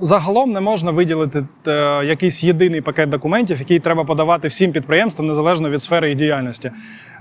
загалом не можна виділити е, якийсь єдиний пакет документів, який треба подавати всім підприємствам незалежно від сфери їх діяльності.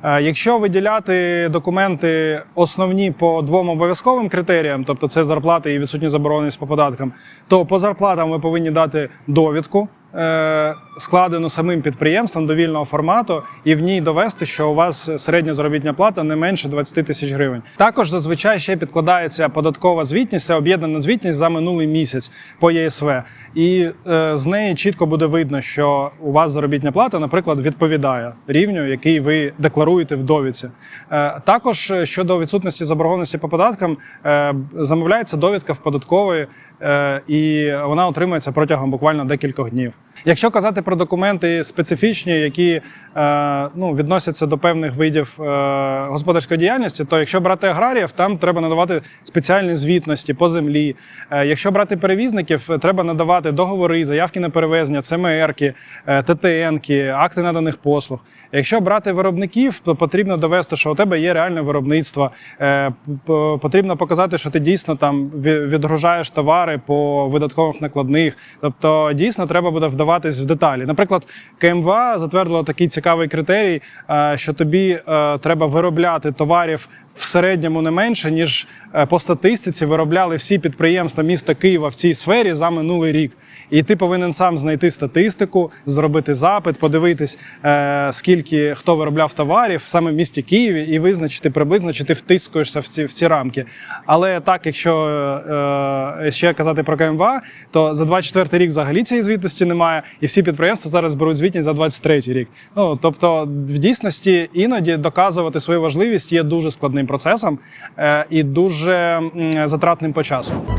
Е, Якщо виділяти документи основні по двом обов'язковим критеріям, тобто це зарплати і відсутні забороненість по податкам, то по зарплатам ми повинні дати довідку. Е, Складену самим підприємством довільного формату, і в ній довести, що у вас середня заробітна плата не менше 20 тисяч гривень. Також зазвичай ще підкладається податкова звітність, це об'єднана звітність за минулий місяць по ЄСВ. І е, з неї чітко буде видно, що у вас заробітна плата, наприклад, відповідає рівню, який ви декларуєте в довідці. Е, також е, щодо відсутності заборгованості по податкам, е, замовляється довідка в податкової, е, і вона отримується протягом буквально декількох днів. Якщо казати про документи специфічні, які е, ну, відносяться до певних видів е, господарської діяльності, то якщо брати аграріїв, там треба надавати спеціальні звітності по землі. Е, якщо брати перевізників, треба надавати договори, заявки на перевезення, ЦМРки, е, ТТНки, акти наданих послуг. Якщо брати виробників, то потрібно довести, що у тебе є реальне виробництво. Е, Потрібно показати, що ти дійсно там відгружаєш товари по видаткових накладних. Тобто, дійсно треба буде вдаватись в деталі. Наприклад, КМВА затвердило такий цікавий критерій, е, що тобі е, треба виробляти товарів в середньому не менше, ніж е, по статистиці виробляли всі підприємства міста Києва в цій сфері за минулий рік. І ти повинен сам знайти статистику, зробити запит, подивитись, скільки хто виробляв товарів саме в місті Києві, і визначити приблизно, чи ти втискуєшся в ці, в ці рамки. Але так, якщо ще казати про КМВА, то за 24 рік взагалі цієї звітності немає, і всі підприємства зараз беруть звітність за 23 рік. Ну тобто, в дійсності іноді доказувати свою важливість є дуже складним процесом е, і дуже затратним по часу.